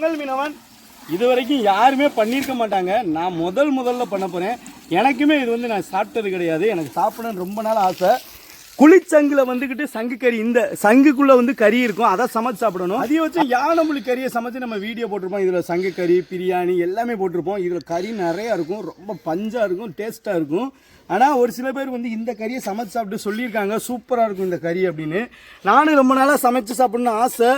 பொங்கல் மீனவன். இது வரைக்கும் யாருமே பண்ணியிருக்க மாட்டாங்க. நான் முதல் முதல்ல பண்ண போகிறேன் எனக்குமே இது வந்து நான் சாப்பிட்டது கிடையாது. எனக்கு சாப்பிடணும்னு ரொம்ப நாள் ஆசை. குளிச்சங்கில் வந்துக்கிட்டு சங்கு கறி இந்த சங்குக்குள்ளே வந்து கறி இருக்கும் அதை சமைச்சு சாப்பிடணும். அதையும் வச்சு யானமுழி கறியை சமைச்சு நம்ம வீடியோ போட்டிருப்போம். இதில் சங்கு கறி பிரியாணி எல்லாமே போட்டிருப்போம். இதில் கறி நிறையா இருக்கும். ரொம்ப பஞ்சாக இருக்கும் டேஸ்ட்டாக இருக்கும். ஆனால் ஒரு சில பேர் வந்து இந்த கறியை சமைச்சு சாப்பிட்டு சொல்லியிருக்காங்க சூப்பராக இருக்கும் இந்த கறி அப்படின்னு. நானும் ரொம்ப நாளாக சமைச்சு சாப்பிட்ணுன்னு ஆசை.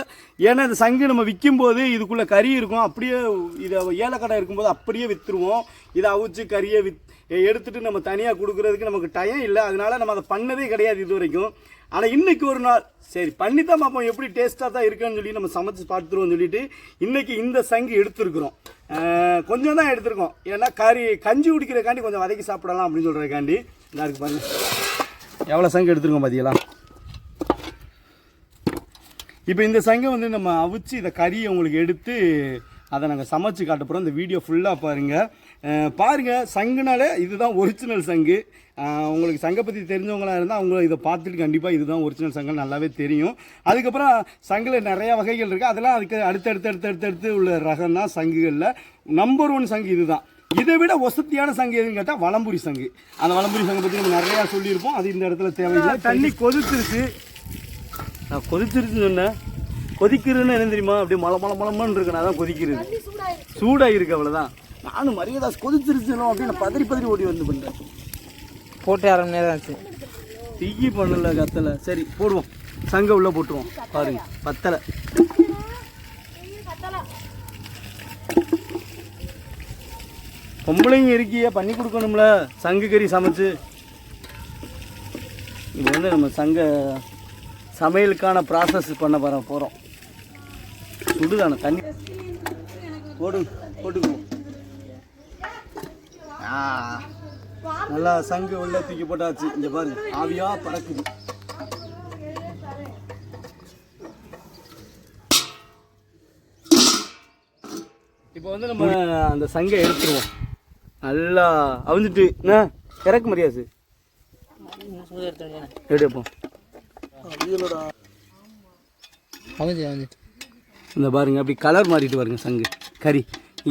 ஏன்னா இந்த சங்கு நம்ம விற்கும் போது இதுக்குள்ளே கறி இருக்கும். அப்படியே இதை ஏலக்கடை இருக்கும்போது அப்படியே விற்றுருவோம் இதை அவிச்சு கறியை வித் எடுத்துட்டு நம்ம தனியாக கொடுக்குறதுக்கு நமக்கு டைம் இல்லை. அதனால நம்ம அதை பண்ணதே கிடையாது இது வரைக்கும் ஆனால் இன்னைக்கு ஒரு நாள் சரி பண்ணி தான் பார்ப்போம். எப்படி டேஸ்ட்டாக தான் இருக்குன்னு சொல்லி நம்ம சமைச்சு பார்த்துருவோம் சொல்லிட்டு இன்னைக்கு இந்த சங்கு எடுத்துருக்குறோம். கொஞ்சம் தான் எடுத்திருக்கோம். ஏன்னா கறி கஞ்சி குடிக்கிறக்காண்டி கொஞ்சம் வதக்கி சாப்பிடலாம் அப்படின்னு சொல்கிறதுக்காண்டி இதாக இருக்கு பாருங்க. எவ்வளோ சங்கு எடுத்துருக்கோம் பார்த்தீங்களா இப்போ இந்த சங்கை வந்து நம்ம அவிச்சு இந்த கறியை உங்களுக்கு எடுத்து அதை நாங்கள் சமைச்சு காட்ட போகிறோம் இந்த வீடியோ ஃபுல்லாக பாருங்கள் அஹ் பாருங்க சங்குனாலே இதுதான் ஒரிஜினல் சங்கு. உங்களுக்கு சங்கை பற்றி தெரிஞ்சவங்களா இருந்தால் அவங்க இதை பார்த்துட்டு கண்டிப்பாக இதுதான் ஒரிஜினல் சங்கம் நல்லாவே தெரியும். அதுக்கப்புறம் சங்கில் நிறைய வகைகள் இருக்குது அதெல்லாம் அதுக்கு அடுத்தடுத்து அடுத்தடுத்து அடுத்து உள்ள ரகம் தான் சங்குகளில் நம்பர் ஒன் சங்கு இதுதான். இதை விட வசதியான சங்கு எதுன்னு கேட்டால் வலம்புரி சங்கு. அந்த வலம்புரி சங்கு பற்றி நம்ம நிறையா சொல்லியிருப்போம். அது இந்த இடத்துல தேவையில்லை. தண்ணி கொதிச்சிருச்சு. நான் கொதிச்சிருச்சுன்னு சொன்னேன் கொதிக்கிறதுன்னு என்ன தெரியுமா? அப்படியே மலை மலை மலமன்னு இருக்கு. நான் தான் கொதிக்கிறது சூடாக இருக்கு அவ்வளோதான் நானும் மரியதாஸ் கொதிச்சிருச்சுனோ அப்படின்னு பதறி பதறி ஓடி வந்து பண்ணேன் போட்டு அரை மணி நேரம் ஆச்சு. திகி பண்ணல கத்தலை. சரி போடுவோம். சங்க உள்ள போட்டுருவோம். பாருங்க பத்தலை. பொம்பளைங்க இருக்கிய பண்ணி கொடுக்கணும்ல. சங்கு கறி சமைச்சு. இது வந்து நம்ம சங்க சமையலுக்கான ப்ராசஸ் பண்ண வர போகிறோம் சுடுதானே தண்ணி. போடு போட்டுக்குவோம். நல்லா சங்கு உள்ள தூக்கி போட்டாச்சு. இங்க பாருங்க ஆவியா பறக்குது. இப்போ வந்து நம்ம அந்த சங்கை எடுத்துருவோம். நல்லா அவிஞ்சிட்டு என்ன? இறக்க முடியாது எடுப்போம் இந்த பாருங்க அப்படி கலர் மாறிட்டு பாருங்க சங்கு. கறி.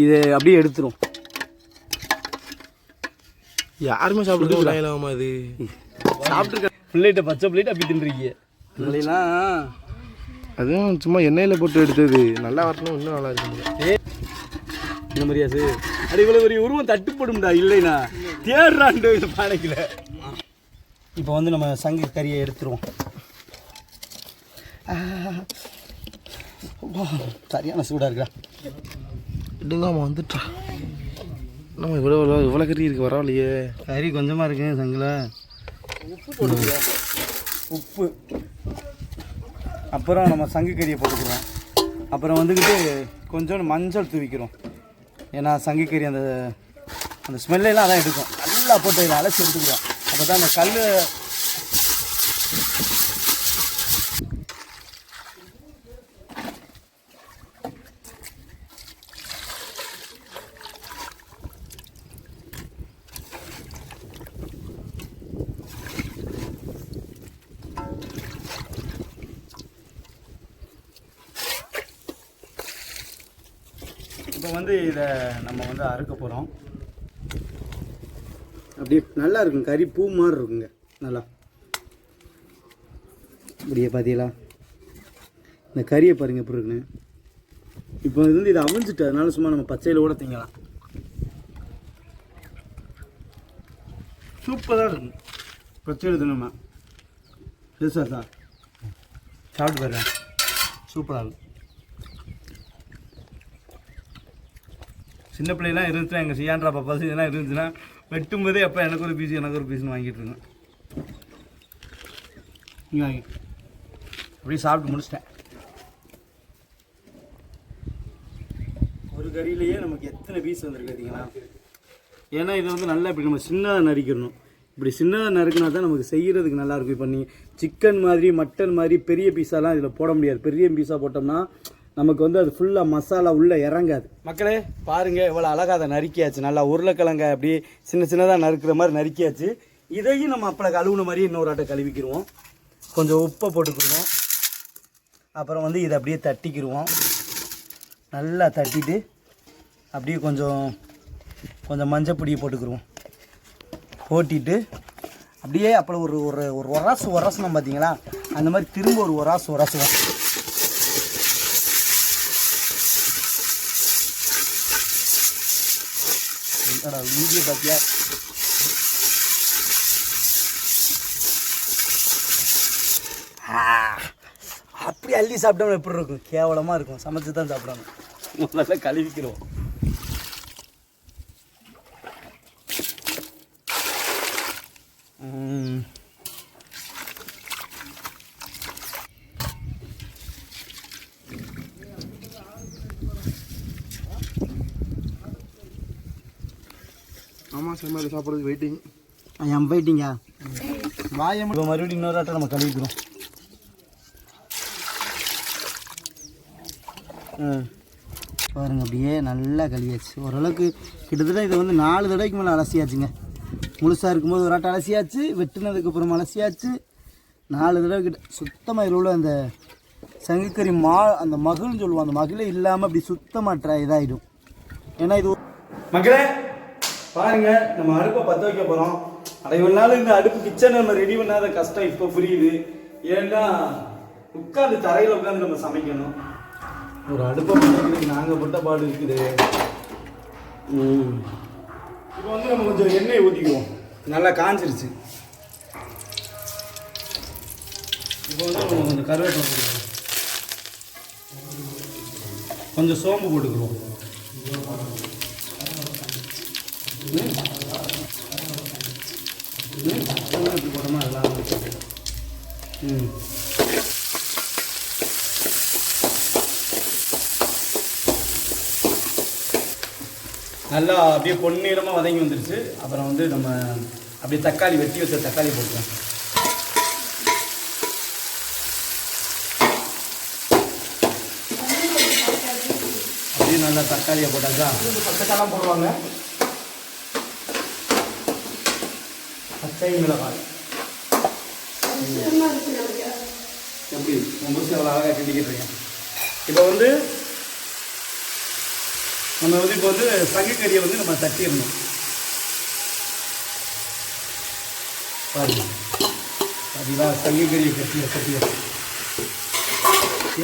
இது அப்படியே எடுத்துரும் யாருமே சாப்பிடுறது விளையாடாம அது? சாப்பிட்டுருக்க பிள்ளைகிட்ட பச்சை பிள்ளைகிட்ட அப்படி தின்றுருக்கீங்க இல்லைலாம் அதுவும் சும்மா எண்ணெயில் போட்டு எடுத்தது. நல்லா வரணும் இன்னும் நல்லா இருக்கும். ஏ இந்த மாதிரியாசு அது இவ்வளோ பெரிய உருவம் தட்டுப்படும்டா இல்லைண்ணா. தேடுறாண்டு இந்த பானைக்கில் இப்போ வந்து நம்ம சங்கு கறியை எடுத்துருவோம். சரியான சூடாக இருக்கா இடுங்காம வந்துட்டா. நம்ம இவ்வளோ இவ்வளோ இவ்வளோ கறி இருக்கு பரவாயில்லையே. கறி கொஞ்சமாக இருக்கு சங்கில். உப்பு அப்புறம் நம்ம சங்கு கறியை போட்டுக்கிறோம். அப்புறம் வந்துக்கிட்டு கொஞ்சோண்டு மஞ்சள் தூவிக்கிறோம். ஏன்னா சங்கு கறி அந்த அந்த ஸ்மெல்லாம் அதான் எடுக்கும். நல்லா போட்டு இதை அலசி எடுத்துக்கிறோம் அப்போ தான் அந்த கல் இப்போ வந்து இதை நம்ம வந்து அறுக்க போகிறோம் அப்படியே நல்லா இருக்கும். கறி பூ மாதிரி இருக்குங்க. நல்லா. அப்படியே பார்த்தீங்களா இந்த கறியை பாருங்கள் எப்படி இருக்குன்னு. இப்போ இது வந்து இதை அவிஞ்சிட்டு அதனால சும்மா நம்ம பச்சையில் கூட திங்கலாம். சூப்பராக இருக்கும். பச்சையில் தினமா எஸ் சார் சார் சாப்பிட்டு பாருங்க. சூப்பராக இருக்கும். சின்ன பிள்ளைலாம் இருந்துச்சுன்னா எங்கள் சியான்றா பாப்பா இதெல்லாம் இருந்துச்சுன்னா வெட்டும் போதே அப்போ எனக்கு ஒரு பீஸ் எனக்கு ஒரு பீஸ்னு வாங்கிட்டு இருந்தேன். நீ வாங்கி. அப்படியே சாப்பிட்டு முடிச்சிட்டேன். ஒரு கறியிலேயே நமக்கு எத்தனை பீஸ் வந்திருக்கு பார்த்தீங்களா? ஏன்னா இதை வந்து நல்லா இப்படி நம்ம சின்னதாக நறுக்கிடணும். இப்படி சின்னதாக நறுக்கினா தான் நமக்கு செய்கிறதுக்கு நல்லா இருக்கும். இப்போ நீங்கள் சிக்கன் மாதிரி மட்டன் மாதிரி பெரிய பீஸாலாம் இதில் போட முடியாது. பெரிய பீஸாக போட்டோம்னா நமக்கு வந்து அது ஃபுல்லாக மசாலா உள்ளே இறங்காது. மக்களே பாருங்க இவ்வளோ அழகாக அதை நறுக்கியாச்சு. நல்லா உருளைக்கிழங்க அப்படி சின்ன சின்னதாக நறுக்கிற மாதிரி நறுக்கியாச்சு. இதையும் நம்ம அப்பளை கழுவுன மாதிரி இன்னொரு ஆட்டை கழுவிக்கிடுவோம் கொஞ்சம் உப்பை போட்டுக்கிடுவோம் அப்புறம் வந்து இதை அப்படியே தட்டிக்கிடுவோம் நல்லா தட்டிட்டு அப்படியே கொஞ்சம் கொஞ்சம் மஞ்சள் பொடியை போட்டிட்டு அப்படியே அப்புறம் ஒரு ஒரு ஒரு உராசு உரசணும் பார்த்தீங்களா? அந்த மாதிரி திரும்ப ஒரு ஒராசு உரசுவோம் என்னடா வீடியோ பார்த்தியா அப்படி அள்ளி சாப்பிட்டோம்னா எப்படி இருக்கும்? கேவலமாக இருக்கும். சமைச்சு தான் சாப்பிடணும். முதல்ல கழுவிக்கிறோம். செம்மையில் சாப்பிட்றதுக்கு வெயிட்டிங் என் போயிட்டீங்க வாயம் இப்போ மறுபடியும் இன்னொரு ஆட்டம் நம்ம கழுவிக்கிறோம். பாருங்க அப்படியே நல்லா கழுவியாச்சு. ஓரளவுக்கு கிட்டத்தட்ட இதை வந்து நாலு தடவைக்கு மேலே அலசியாச்சுங்க. முழுசாக இருக்கும்போது ஒரு ஆட்டம் அலசியாச்சு வெட்டினதுக்கு அப்புறம் அலசியாச்சு. நாலு தடவை கிட்ட சுத்தமாக இதில் உள்ள அந்த சங்குக்கறி மா அந்த மகள்னு சொல்லுவோம் அந்த மகளே இல்லாமல் அப்படி சுத்தமாக இதாகிடும் ஏன்னா இது மக்களே பாருங்க நம்ம அடுப்பை பற்ற வைக்க போகிறோம் அரை நாள் இந்த அடுப்பு கிச்சனை நம்ம ரெடி பண்ணாத கஷ்டம் இப்போ புரியுது. ஏன்னா உட்காந்து தரையில் உட்காந்து நம்ம சமைக்கணும். ஒரு அடுப்பை பண்ணுறதுக்கு நாங்கள் பட்ட பாடு இருக்குது. இப்போ வந்து நம்ம கொஞ்சம் எண்ணெய் ஊற்றிக்குவோம் நல்லா காஞ்சிருச்சு. இப்போ வந்து நம்ம கொஞ்சம் கருவேப்பிலை கொஞ்சம் சோம்பு போட்டுக்கிறோம் இப்படி போட்டோமா எல்லாம் ம் நல்லா அப்படியே பொன்னிறமாக வதங்கி வந்துருச்சு. அப்புறம் வந்து நம்ம அப்படியே தக்காளி வெட்டி வச்ச தக்காளி போட்டுக்கலாம். அப்படியே நல்லா தக்காளியை போட்டாச்சா? பச்சைக்காலாம் போடுவாங்க. பச்சை மிளகாய். எப்படி? உங்கள் எவ்வளோ அழகாக கிண்டிக்கிட்டு இருக்கேன் இப்போ வந்து நம்ம வந்து இப்போ வந்து சங்கக்கறியை வந்து நம்ம தட்டிடணும். பாருங்க. பார்த்தீங்களா சங்கக்கறியை கட்டி கட்டிடணும்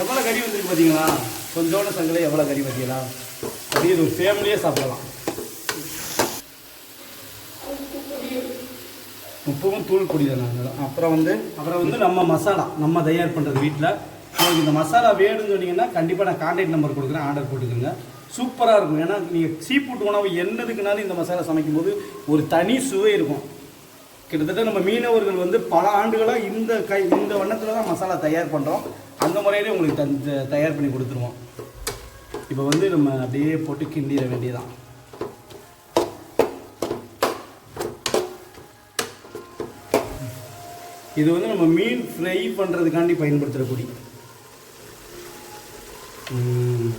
எவ்வளோ கறி வந்துருக்கு பார்த்தீங்களா கொஞ்சோட சங்கல எவ்வளோ கறி பார்த்தீங்களா அப்படியே ஒரு ஃபேமிலியே சாப்பிடலாம். உப்பும் தூள் பொடி தானே அப்புறம் வந்து அப்புறம் வந்து நம்ம மசாலா நம்ம தயார் பண்ணுறது வீட்டில் உங்களுக்கு இந்த மசாலா வேணும்னு சொன்னீங்கன்னா கண்டிப்பாக நான் கான்டாக்ட் நம்பர் கொடுக்குறேன் ஆர்டர் போட்டுக்கோங்க. சூப்பராக இருக்கும். ஏன்னா நீங்கள் சீ ஃபுட் உணவு என்னதுக்குனாலும் இந்த மசாலா சமைக்கும்போது ஒரு தனி சுவை இருக்கும். கிட்டத்தட்ட நம்ம மீனவர்கள் வந்து பல ஆண்டுகளாக இந்த கை இந்த வண்ணத்தில் தான் மசாலா தயார் பண்ணுறோம் அந்த முறையிலே உங்களுக்கு தந்து தயார் பண்ணி கொடுத்துருவோம். இப்போ வந்து நம்ம அப்படியே போட்டு கிண்டிட வேண்டியதான் இது வந்து நம்ம மீன் ஃப்ரை பண்ணுறதுக்காண்டி பயன்படுத்துகிற பொடி ம்.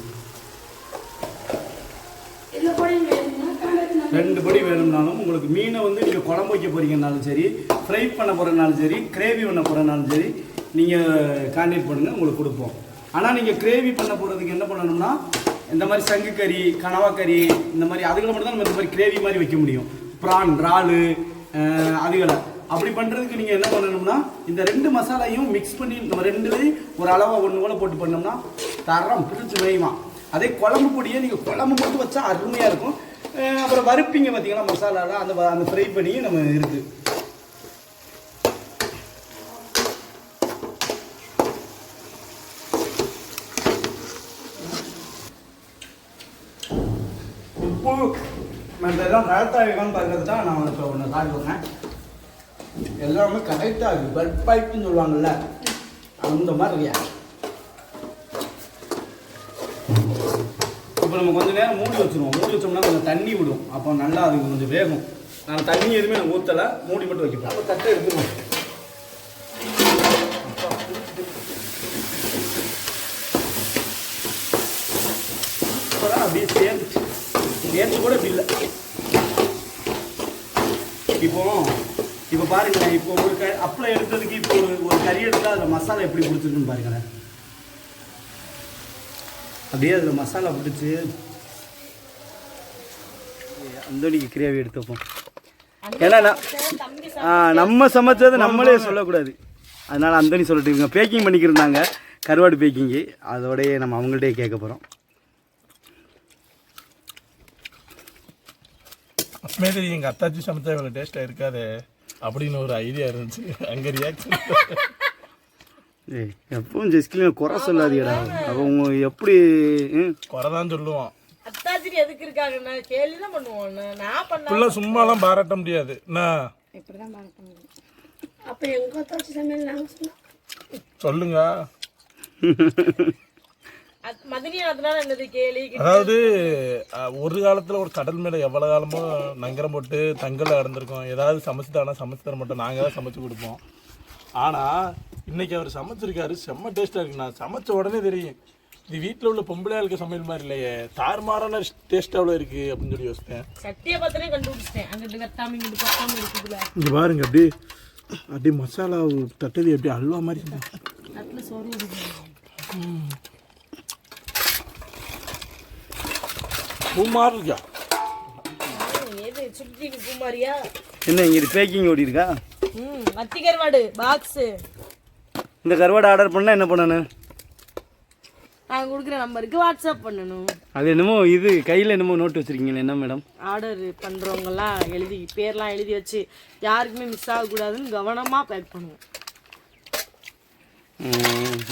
ரெண்டு படி வேணும்னாலும் உங்களுக்கு மீனை வந்து நீங்கள் குழம்பு வைக்க போகிறீங்கனாலும் சரி ஃப்ரை பண்ண போகிறனாலும் சரி கிரேவி பண்ண போகிறனாலும் சரி நீங்கள் கான்டாக்ட் பண்ணுங்கள் உங்களுக்கு கொடுப்போம். ஆனால் நீங்கள் கிரேவி பண்ண போகிறதுக்கு என்ன பண்ணணும்னா இந்த மாதிரி சங்கு கறி கனவா கறி இந்த மாதிரி அதுகளை மட்டும் தான் நம்ம இந்த மாதிரி கிரேவி மாதிரி வைக்க முடியும். ப்ரான் இறாலு அதுகளை. அப்படி பண்ணுறதுக்கு நீங்கள் என்ன பண்ணணும்னா இந்த ரெண்டு மசாலையும் மிக்ஸ் பண்ணி நம்ம ரெண்டுலேயும் ஒரு அளவாக ஒன்று கூட போட்டு பண்ணோம்னா தரம் பிடிச்சி வேயுமா அதே குழம்பு பொடியை நீங்கள் குழம்பு மட்டும் வச்சா அருமையாக இருக்கும். அப்புறம் வறுப்பிங்க பார்த்தீங்கன்னா மசாலாலாம் அந்த அந்த ஃப்ரை பண்ணியும் நம்ம இருக்குது உப்பு மற்றெல்லாம் கரெக்டாக இருக்கான்னு பார்க்கறது தான் நான் இப்போ ஒன்று காட்டுறேன் எல்லாமே கரெக்டாக இருக்குது பெட் சொல்லுவாங்கல்ல அந்த மாதிரி இப்போ நம்ம கொஞ்ச நேரம் மூடி வச்சிருவோம். மூடி வச்சோம்னா கொஞ்சம் தண்ணி விடும். அப்போ நல்லா அது கொஞ்சம் வேகும். நான் தண்ணி எதுவுமே நான் ஊற்றலை மூடி மட்டும் வைக்கப்பேன் அப்போ தட்டை எடுத்துருவோம். அப்படியே சேர்ந்துச்சு. நேற்று கூட இப்படி இல்லை. இப்போ இப்போ பாருங்களேன் இப்போ ஒரு க அப்பளம் எடுத்ததுக்கு இப்போ ஒரு கறி எடுத்தால் அதில் மசாலா எப்படி பிடிச்சிருக்குன்னு பாருங்களேன். அப்படியே அதில் மசாலா பிடிச்சி அந்தோனிக்கு கிரேவி எடுத்து வைப்போம். ஏன்னா நான் நம்ம சமைச்சது நம்மளே சொல்லக்கூடாது. அதனால் அந்தோனி சொல்லிட்டு இவங்க பேக்கிங் பண்ணிக்கிருந்தாங்க. கருவாடு பேக்கிங்கு அதோடய நம்ம அவங்கள்ட்டே கேட்க போகிறோம் அப்பமே தெரியும் எங்கள் அத்தாச்சி சமைச்சா இவ்வளோ டேஸ்ட்டாக இருக்காது அப்படின்னு ஒரு ஐடியா இருந்துச்சு. அங்கே ரியாக்ஷன் ஏய் எப்பவும் ஜெஸ்கிலின் குறை சொல்லாதீடா அப்போ உங்க எப்படி குறை தான் சொல்லுவோம் அத்தாச்சிரி எதுக்கு இருக்காங்க? நான் கேள்வி தான் பண்ணுவோம். நான் நான் பண்ண ஃபுல்லாக சும்மாலாம் பாராட்ட முடியாது. என்ன? அப்ப எங்க அத்தாச்சி சமையல் நாங்க சொன்னோம் சொல்லுங்க. அது- மதினியா அதனால என்னது கேலி அதாவது ஒரு காலத்தில் ஒரு கடல் மேலே எவ்வளோ காலமோ நங்கரம் போட்டு தங்கல கிடந்திருக்கோம். ஏதாவது சமைச்சு தானா சமைச்சு தர மாட்டோம். நாங்கள் தான் சமைச்சு கொடுப்போம். ஆனால் இன்னைக்கு அவர் சமைச்சிருக்காரு செம்ம டேஸ்ட்டாக இருக்கு. நான் சமைச்ச உடனே தெரியும். இது வீட்டில் உள்ள பொம்பளையாளுக்கு சமையல் மாதிரி இல்லையே. தாறுமாறான டேஸ்ட் அவ்வளோ இருக்கு அப்படின்னு சொல்லி யோசித்தேன். சட்டியை பார்த்தனே கண்டுபிடிச்சிட்டேன். அங்கிட்டு கத்தாம இங்கிட்டு பத்தாம இருக்குதுல. இங்க பாருங்க அப்படியே அப்படியே மசாலா தட்டது அப்படியே அல்வா மாதிரி. அதுல சோறு இருக்கா? என்ன இங்கே பேக்கிங் ஓடி இருக்கா ம் மத்தி கருவாடு பாக்ஸு இந்த கருவாடை ஆர்டர் பண்ணால் என்ன பண்ணணும்? நாங்கள் கொடுக்குற நம்பருக்கு வாட்ஸ்அப் பண்ணணும். அது என்னமோ இது கையில் என்னமோ நோட்டு வச்சுருக்கீங்களே என்ன மேடம் ஆர்டர் பண்ணுறவங்கலாம் எழுதி பேர்லாம் எழுதி வச்சு யாருக்குமே மிஸ் ஆகக்கூடாதுன்னு கவனமாக பேக் பண்ணுவோம்.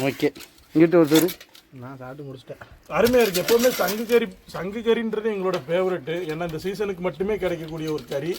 ஓகே இங்கிட்ட ஒருத்தர். நான் சாப்பிட்டு முடிச்சிட்டேன். அருமையாக இருக்குது எப்போவுமே சங்கு கறி சங்கு கறின்றது எங்களோட ஃபேவரெட்டு ஏன்னா இந்த சீசனுக்கு மட்டுமே கிடைக்கக்கூடிய ஒரு கறி.